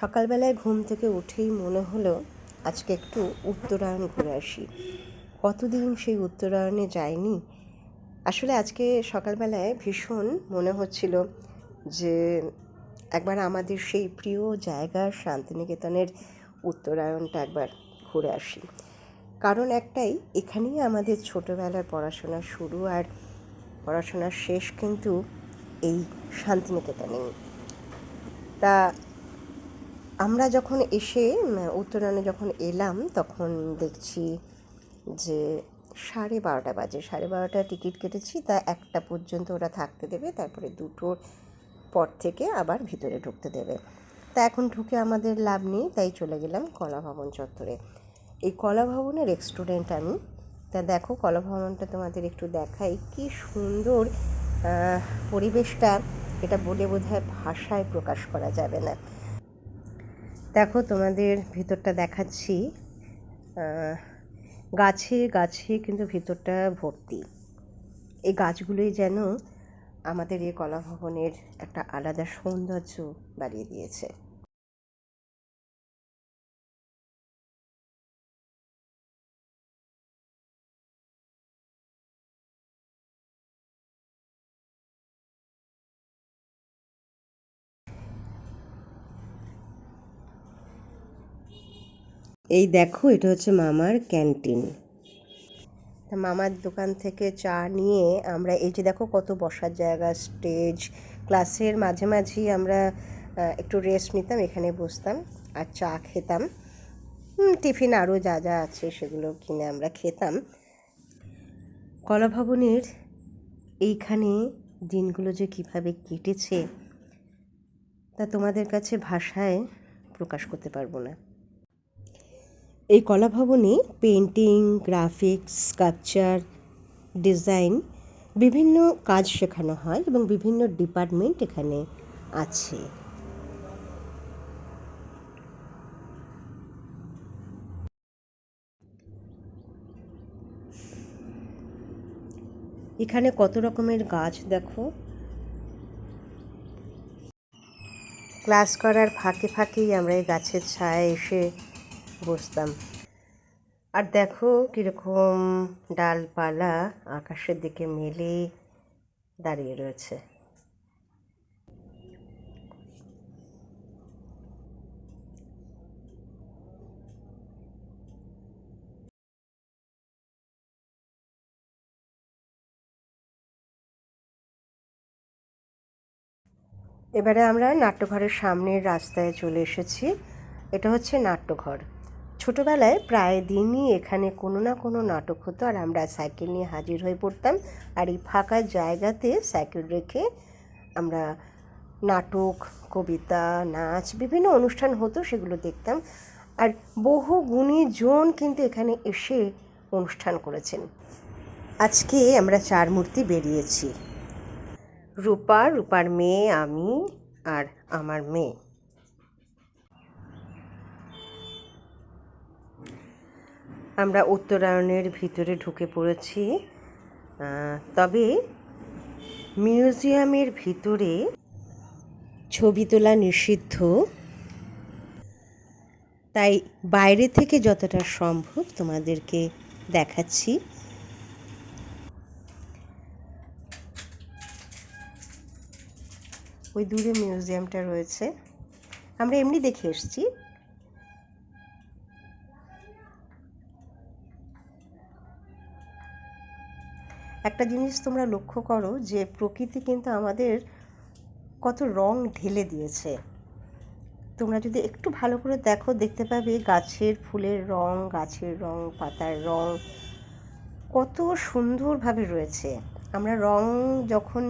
সকালবেলায় ঘুম থেকে উঠেই মনে হলো, আজকে একটু উত্তরায়ণ ঘুরে আসি। কতদিন সেই উত্তরায়ণে যায়নি আসলে আজকে সকালবেলায় ভীষণ মনে হচ্ছিল যে, একবার আমাদের সেই প্রিয় জায়গা শান্তিনিকেতনের উত্তরায়ণটা একবার ঘুরে আসি। কারণ একটাই, এখানেই আমাদের ছোটোবেলার পড়াশোনা শুরু আর পড়াশোনার শেষ কিন্তু এই শান্তিনিকেতনেই। তা আমরা যখন এসে উত্তরায়ণে যখন এলাম, তখন দেখছি যে সাড়ে বারোটা বাজে। সাড়ে বারোটা টিকিট কেটেছি, তা একটা পর্যন্ত ওরা থাকতে দেবে, তারপরে দুটোর পর থেকে আবার ভিতরে ঢুকতে দেবে। তা এখন ঢুকে আমাদের লাভ নেই, তাই চলে গেলাম কলা ভবন চত্বরে। এই কলা ভবনের রেস্টুরেন্ট আমি। তা দেখো, কলা ভবনটা তোমাদের একটু দেখাই। কি সুন্দর পরিবেশটা। এটা বলে বোধহয় ভাষায় প্রকাশ করা যাবে না। দেখো তোমাদের ভিতরটা দেখাচ্ছি। গাছে গাছে কিন্তু ভিতরটা ভর্তি। এই গাছগুলোই যেন আমাদের এই কলাভবনের একটা আলাদা সৌন্দর্য বাড়িয়ে দিয়েছে। এই দেখো, এটা হচ্ছে মামার ক্যান্টিন। তা মামার দোকান থেকে চা নিয়ে আমরা, এই যে দেখো কত বসার জায়গা, স্টেজ, ক্লাসের মাঝে মাঝেই আমরা একটু রেস্ট নিতাম, এখানে বসতাম আর চা খেতাম। টিফিন আরও যা যা আছে সেগুলো কিনে আমরা খেতাম। কলা ভবনের এইখানে দিনগুলো যে কীভাবে কেটেছে, তা তোমাদের কাছে ভাষায় প্রকাশ করতে পারব না। এই কলাভবনে পেন্টিং গ্রাফিক্স স্কাল্পচার ডিজাইন বিভিন্ন কাজ শেখানো হয় এবং বিভিন্ন ডিপার্টমেন্ট এখানে আছে। এখানে কত রকমের গাছ দেখো? ক্লাস করার ফাঁকে ফাঁকেই আমরা এই গাছের ছায়ায় এসে বসতাম। আর দেখো কীরকম ডালপালা আকাশের দিকে মেলে দাঁড়িয়ে রয়েছে। এবারে আমরা নাট্যঘরের সামনের রাস্তায় চলে এসেছি। এটা হচ্ছে নাট্যঘর। ছোটোবেলায় প্রায় দিনই এখানে কোনো না কোনো নাটক হতো আর আমরা সাইকেল নিয়ে হাজির হয়ে পড়তাম। আর এই ফাঁকা জায়গাতে সাইকেল রেখে আমরা নাটক, কবিতা, নাচ, বিভিন্ন অনুষ্ঠান হতো, সেগুলো দেখতাম। আর বহু গুণী জন কিন্তু এখানে এসে অনুষ্ঠান করেছেন। আজকে আমরা চার মূর্তি বেরিয়েছি। রূপা, রূপার মেয়ে, আমি আর আমার মেয়ে। আমরা উত্তরায়ণের ভিতরে ঢুকে পড়েছি। তবে মিউজিয়ামের ভিতরে ছবি তোলা নিষিদ্ধ। তাই বাইরে থেকে যতটা সম্ভব তোমাদেরকে দেখাচ্ছি। ওই দূরে মিউজিয়ামটা রয়েছে। আমরা এমনি দেখে এসেছি। একটা জিনিস তোমরা লক্ষ্য করো যে প্রকৃতি কিন্তু আমাদের কত রং ঢেলে দিয়েছে। তোমরা যদি একটু ভালো করে দেখো, দেখতে পাবে গাছের ফুলের রং, গাছের রং, পাতার রং কত সুন্দরভাবে রয়েছে। আমরা রং যখন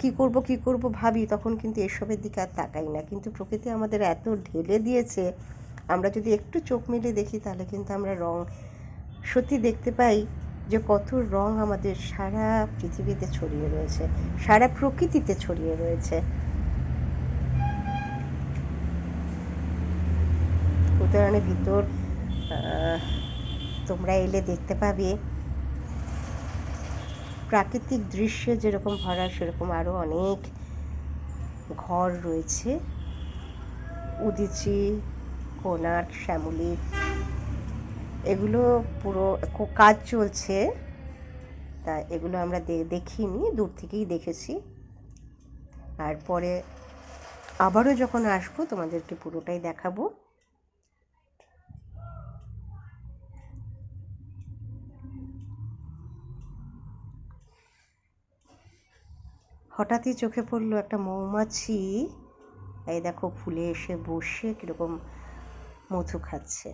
কি করব কি করব ভাবি, তখন কিন্তু এসবের দিকে আর তাকাই না। কিন্তু প্রকৃতি আমাদের এত ঢেলে দিয়েছে, আমরা যদি একটু চোখ মেলে দেখি, তাহলে কিন্তু আমরা রং সত্যি দেখতে পাই। যে কত রং আমাদের সারা পৃথিবীতে ছড়িয়ে রয়েছে, সারা প্রকৃতিতে ছড়িয়ে রয়েছে। উদাহরণের ভিতর তোমরা এলে দেখতে পাবে। প্রাকৃতিক দৃশ্যে যেরকম ভরা, সেরকম আরও অনেক ঘর রয়েছে। উদিচি কোনার্ক শ্যামলী। এগুলো পুরো কাজ চলছে। তা এগুলো আমরা দেখিনি, দূর থেকেই দেখেছি। আর পরে আবারও যখন আসব, তোমাদেরকে পুরোটাই দেখাবো। হঠাৎই চোখে পড়ল একটা মৌমাছি। এই দেখো, ফুলে এসে বসে কীরকম মধু খাচ্ছে।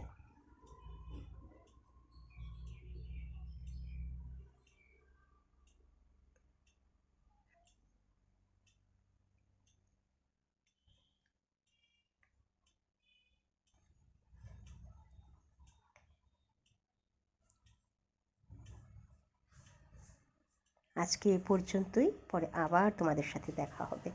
আজকে এ পর্যন্তই। পরে আবার তোমাদের সাথে দেখা হবে।